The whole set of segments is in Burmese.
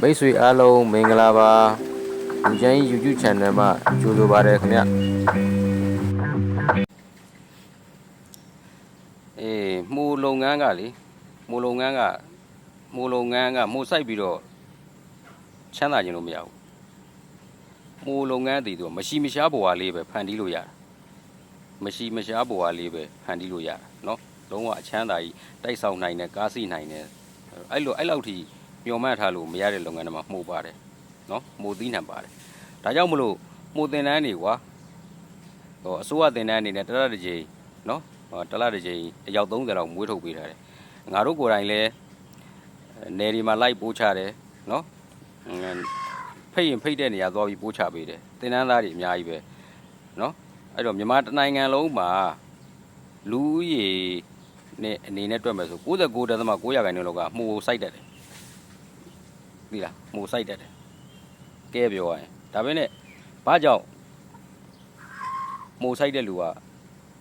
မိတ်ဆွေအားလုံးမင်္ဂလာပါလူချမ်းကြီး YouTube channel မှာကြိုဆိုပါရခင်ဗျအေးမှုလုပ်ငန်းကလေမှုလုပ်ငန်းကမှုလုပ်ငန်းကမှုစိုက်ပြီးတော့ချမ်းသာခြင်းလို့မရဘူးမှုလုပ်ငန်းတည်သူကမရှိမရှားဘဝလေးပဲဖန်တီးလို့ရတာမရှိမရှားဘဝလေးပဲဖန်တီးလို့ရတာเนาะလုံးဝအချမ်းသာကြီးတိုက်ဆောင်နိုင်တယ်ကားစီနိုင်တယ်အဲ့လိုအဲ့လောက်ထိ မျောမှန်းထားလို့မရတဲ့လုပ်ငန်းတွေမှာမှုပါတယ်နော်မှုသီးနှံပါတယ်ဒါကြောင့်မလို့မှုတင်တန်းတွေကွာဟိုအစိုးရတင်တန်းအနေနဲ့တစ်လတစ်ကြိမ်နော်ဟောတစ်လတစ်ကြိမ်အယောက်30လောက်မွေးထုတ်ပေးထားတယ်ငါတို့ကိုယ်တိုင်လည်းနယ်ဒီမှာလိုက်ပို့ချတယ်နော်အင်းဖိတ်ရင်ဖိတ်တဲ့နေရာသွားပြီးပို့ချပေးတယ်တင်တန်းသားတွေအများကြီးပဲနော်အဲ့တော့မြန်မာတစ်နိုင်ငံလုံးမှာလူဦးရေနဲ့အနေနဲ့တွက်မယ်ဆို69.9ရာခိုင်နှုန်းလောက်ကမှုစိုက်တတ်တယ် သိလားမှုစိုက်တတ်တယ်ကဲပြောရရင်ဒါပေမဲ့ဘာကြောင့်မှုစိုက်တဲ့လူက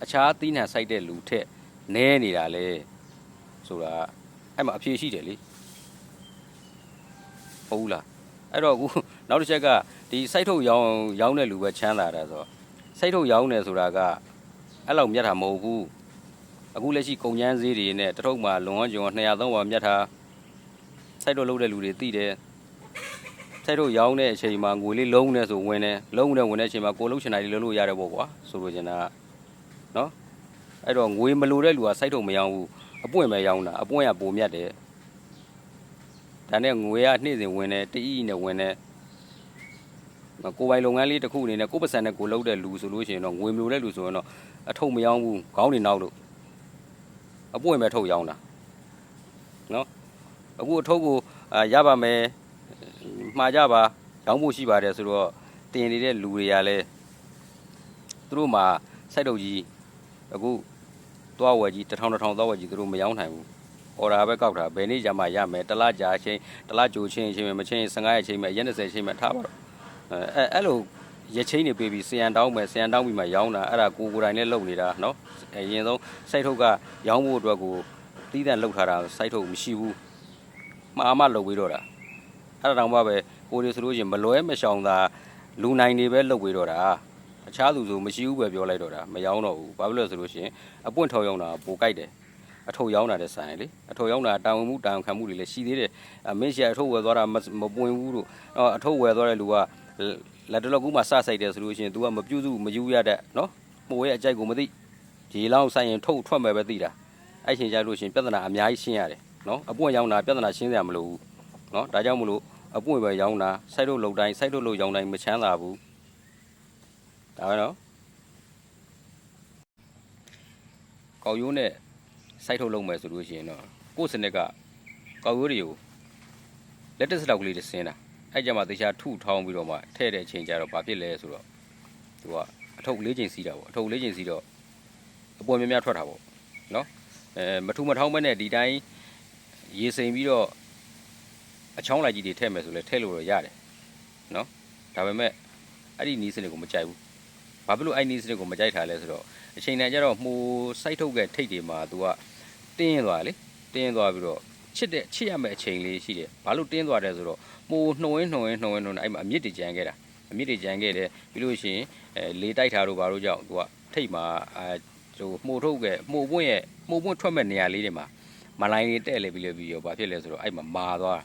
အခြားသီးနှံစိုက်တဲ့လူထက်နဲနေတာလေဆိုတာအဲ့မှာအဖြေရှိတယ်လေဟုတ်ဘူးလားအဲ့တော့အခုနောက်တစ်ချက်ကဒီစိုက်ထုတ်ရောင်းရောင်းတဲ့လူပဲချမ်းသာတာဆိုတော့စိုက်ထုတ်ရောင်းတယ်ဆိုတာကအဲ့လောက်မြတ်တာမဟုတ်ဘူးအခုလက်ရှိကုန်ကျန်းဈေးတွေနဲ့တစ်ထုပ်မှာလွန်ဝန်းကျွန်း200 300ပါမြတ်တာ စိုက်ထုတ်လုပ်တဲ့လူတွေသိတယ်စိုက်တို့ရောင်းတဲ့အချိန်မှာငွေလေးလုံးနေဆိုဝင်တယ်လုံးနေဝင်တဲ့အချိန်မှာကိုလုံးချင်တာလေးလုံးလို့ရတယ်ပေါ့ကွာဆိုလိုချင်တာကနော်အဲ့တော့ငွေမလိုတဲ့လူကစိုက်ထုတ်မရောင်းဘူးအပွင့်ပဲရောင်းတာအပွင့်ကပိုမြတ်တယ်ဒါနဲ့ငွေကနှိမ့်စင်ဝင်တယ်တအီးနဲ့ဝင်တယ်ကိုယ်ပိုင်လုပ်ငန်းလေးတစ်ခုအနေနဲ့ကိုယ်ပတ်စံနဲ့ကိုယ်လုပ်တဲ့လူဆိုလို့ရှိရင်တော့ငွေမလိုတဲ့လူဆိုရင်တော့အထုပ်မရောင်းဘူးခေါင်းတွေနောက်လို့အပွင့်ပဲထုတ်ရောင်းတာနော် အခုအထုပ်ကိုအာရပါမယ် မှားကြပါရောင်းဖို့ရှိပါတယ်ဆိုတော့တင်နေတဲ့လူတွေကလည်းသူတို့မှာစိုက်တုပ်ကြီးအခုသွားဝယ်ကြီးတစ်ထောင်တစ်ထောင်သွားဝယ်ကြီးသူတို့မရောင်းနိုင်ဘူးအော်ဒါပဲကောက်တာဘယ်နေ့ကြမှာရမယ်တစ်လားကြာချင်းတစ်လားကြိုချင်းချင်းမချင်း15ရက်ချင်းမယ်ရက်20ချင်းမယ်ထားပါတော့အဲအဲ့လိုရက်ချင်းနေပေးပြီးစီယံတောင်းမယ်စီယံတောင်းပြီးမှရောင်းတာအဲ့ဒါကိုကိုယ်တိုင်နဲ့လုပ်နေတာเนาะအရင်ဆုံးစိုက်ထုတ်ကရောင်းဖို့အတွက်ကိုတီးတန့်လုပ်ထားတာစိုက်ထုတ်မရှိဘူး မှားမှလုပ်ပြီးတော့တာအဲ့ဒါတောင်မှပဲကိုရီဆိုလို့ရှိရင်မလွဲမရှောင်သာလူနိုင်နေပဲလုပ်ပြီးတော့တာအခြားသူဆိုမရှိဘူးပဲပြောလိုက်တော့တာမယောင်းတော့ဘူးဘာဖြစ်လို့လဲဆိုလို့ရှိရင်အပွင့်ထော်ရောင်းတာပိုကြိုက်တယ်အထုပ်ရောင်းတာတဲ့ဆိုင်လေအထုပ်ရောင်းတာတာဝန်မှုတာဝန်ခံမှုတွေလည်းရှိသေးတယ်အမင်းရှိအထုပ်ဝယ်သွားတာမမပွင့်ဘူးတို့အော်အထုပ်ဝယ်သွားတဲ့လူကလက်တလကူမှစဆိုင်တယ်ဆိုလို့ရှိရင် तू ကမပြုတ်စုမယူရတဲ့နော်မှုရဲ့အကြိုက်ကိုမသိဒီလောက်ဆိုင်ရင်ထုတ်ထွက်မယ်ပဲသိတာအဲ့ချိန်ကျလို့ရှိရင်ပြဿနာအများကြီးရှင်းရတယ် နော်အပွင့်ရောင်းတာပြဿနာရှင်းစရာမလိုဘူးနော်ဒါကြောင့်မလို့အပွင့်ပဲရောင်းတာစိုက်ထုတ်လုံတိုင်းစိုက်ထုတ်လုံရောင်းတိုင်းမချမ်းသာဘူးဒါပဲနော်ကောက်ရိုးနဲ့စိုက်ထုတ်လုံမယ်ဆိုလို့ရှိရင်တော့ကိုယ့်စနစ်ကကောက်ရိုးတွေကိုလက်တက်စတောက်ကလေးတွေဆင်းတာအဲ့ကြမှာတေချာထုထောင်းပြီးတော့မှထဲ့တဲ့အချိန်ကျတော့ဘာဖြစ်လဲဆိုတော့သူကအထုပ်လေးချိန်စီးတာပေါ့အထုပ်လေးချိန်စီးတော့အပွင့်များများထွက်တာပေါ့နော်အဲမထူမထောင်းမဲနဲ့ဒီတိုင်း ရေစိမ်ပြီးတော့အချောင်းလိုက်ကြီးတွေထည့်မယ်ဆိုလဲထည့်လို့တော့ရတယ်နော်ဒါပေမဲ့အဲ့ဒီနီးစနစ်ကိုမကြိုက်ဘူးဘာဖြစ်လို့အဲ့နီးစနစ်ကိုမကြိုက်တာလဲဆိုတော့အချိန်တန်ကျတော့မှုစိုက်ထုတ်တဲ့ထိတ်တွေမှာ तू ကတင်းသွားလေတင်းသွားပြီးတော့ချစ်တဲ့ချစ်ရမယ့်အချိန်လေးရှိတယ်ဘာလို့တင်းသွားတယ်ဆိုတော့မှုနှုံရင်းနှုံရင်းနှုံရင်းနှုံအဲ့မှာအမြင့်တွေကြမ်းခဲ့တာအမြင့်တွေကြမ်းခဲ့တယ်ပြီးလို့ရှိရင်အဲလေတိုက်ထားတို့ဘာလို့ကြောင့် तू ကထိတ်မှာအဲဟိုမှုထုတ်တဲ့မှုပွင့်ရဲ့မှုပွင့်ထွက်မဲ့နေရာလေးတွေမှာ မလိုင်းလေးတဲ့လေပြီးလေပြီးရောဘာဖြစ်လဲဆိုတော့အဲ့မှာမာသွားတာ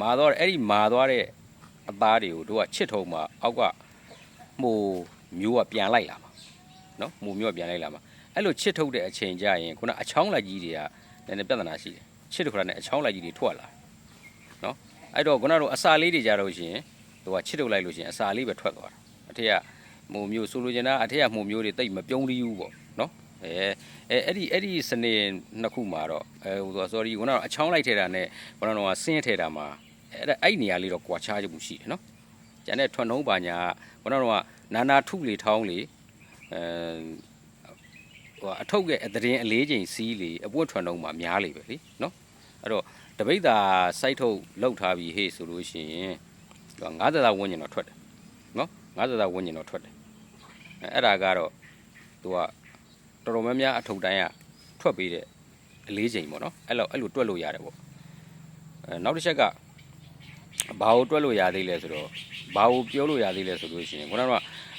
မာသွားတယ်အဲ့ဒီမာသွားတဲ့အသားတွေကိုတို့ကချစ်ထုံမှာအောက်ကဟိုမျိုးကပြန်လိုက်လာမှာနော်ဟိုမျိုးကပြန်လိုက်လာမှာအဲ့လိုချစ်ထုတ်တဲ့အချိန်ကြရင်ခုနအချောင်းလိုက်ကြီးတွေကနည်းနည်းပြဿနာရှိတယ်ချစ်ထုတ်ခါနဲ့အချောင်းလိုက်ကြီးတွေထွက်လာနော်အဲ့တော့ခုနတို့အစာလေးတွေကြတော့ရှင်တို့ကချစ်ထုတ်လိုက်လို့ရှင်အစာလေးပဲထွက်သွားတာအထက်ကဟိုမျိုးဆိုလိုချင်တာအထက်ကဟိုမျိုးတွေတိတ်မပြုံးသေးဘူးပေါ့နော် အဲအဲအဲ့ဒီအဲ့ဒီစနေနှစ်ခုမှာတော့အဲဟိုဆို sorry ခုနကအချောင်းလိုက်ထဲတာနဲ့ခုနကတော့ဆင်းထဲတာမှာအဲ့ဒါအဲ့ဒီနေရာလေးတော့ကွာခြားမှုရှိတယ်နော်။ကျန်တဲ့ထွန်းနှုံးပါညာကခုနကတော့နာနာထုလေထောင်းလေအဲဟိုအထုပ်ရဲ့အသရင်အလေးချိန်စီးလေအပွင့်ထွန်းနှုံးမှာများလေပဲလीနော်။အဲ့တော့တပိတ်တာစိုက်ထုတ်လောက်ထားပြီးဟေ့ဆိုလို့ရှိရင်သူက90သာဝန်းကျင်တော့ထွက်တယ်နော်90သာဝန်းကျင်တော့ထွက်တယ်အဲအဲ့ဒါကတော့သူက တော်တော်များများအထုပ်တိုင်းကထွက်ပေးတဲ့အလေးချိန်ပေါ့နော်အဲ့လိုအဲ့လိုတွက်လို့ရတယ်ပေါ့အဲနောက်တစ်ချက်ကဘာကိုတွက်လို့ရသေးလဲဆိုတော့ဘာကိုပြောလို့ရသေးလဲဆိုလို့ရှိရင်ခုနက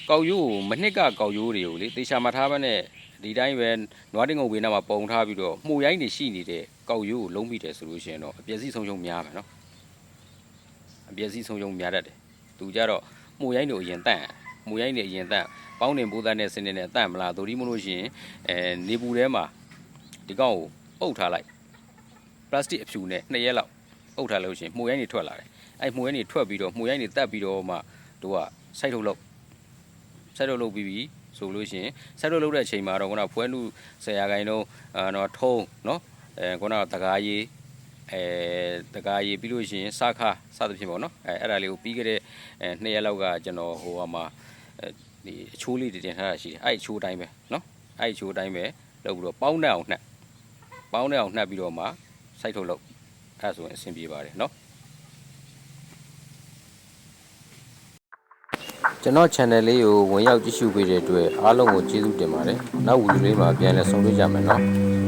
ကောက်ရိုးကိုမနှစ်ကကောက်ရိုးတွေကိုလေတေချာမထားဘဲနဲ့ဒီတိုင်းပဲနွားတင်ငုံဝေးနာမှာပုံထားပြီးတော့မှုရိုင်းနေရှိနေတဲ့ကောက်ရိုးကိုလုံးမိတယ်ဆိုလို့ရှိရင်တော့အပျက်စီးဆုံးရှုံးများမယ်နော်အပျက်စီးဆုံးရှုံးများတတ်တယ်သူကြတော့မှုရိုင်းတွေအရင်တန့် မှုရိုင်းတွေအရင်တန့်ပေါင်းတင်ပိုးသားနဲ့စနေနဲ့တန့်မလားဒိုဒီမလို့ရှိရင်အဲနေပူထဲမှာဒီကောင်ကိုအုပ်ထားလိုက်ပလတ်စတစ်အဖြူနဲ့နှစ်ရက်လောက်အုပ်ထားလို့ရှိရင်မှုရိုင်းတွေထွက်လာတယ်အဲ့မှုရိုင်းတွေထွက်ပြီးတော့မှုရိုင်းတွေတက်ပြီးတော့မှတို့ကစိုက်ထုတ်လုပ်စိုက်ထုတ်လုပ်ပြီးပြီဆိုလို့ရှိရင်စိုက်ထုတ်လုပ်တဲ့အချိန်မှာတော့ခုနကဖွဲနုဆရာခိုင်တော့အာတော့ထုံးနော်အဲခုနကတကားရီ အဲတကားရီပြီးလို့ရှိရင်စခါစသဖြင့်ပေါ့နော်အဲအဲ့ဒါလေးကိုပြီးခဲ့တဲ့အဲနှစ်ရက်လောက်ကကျွန်တော်ဟိုဟာမှာအဲဒီအချိုးလေးတွေတင်ထားတာရှိတယ်အဲ့အချိုးတိုင်းပဲနော်အဲ့အချိုးတိုင်းပဲလုပ်ပြီးတော့ပေါင်းတဲ့အောင်နှက်ပေါင်းတဲ့အောင်နှက်ပြီးတော့မှစိုက်ထုတ်လုပ်အဲ့ဒါဆိုရင်အဆင်ပြေပါတယ်နော်ကျွန်တော် channel လေးကိုဝင်ရောက်ကြည့်ရှုပေးတဲ့အတွက်အားလုံးကိုကျေးဇူးတင်ပါတယ်။နောက်ဗီဒီယိုလေးမှာပြန်လည်ဆုံတွေ့ကြမယ်နော်။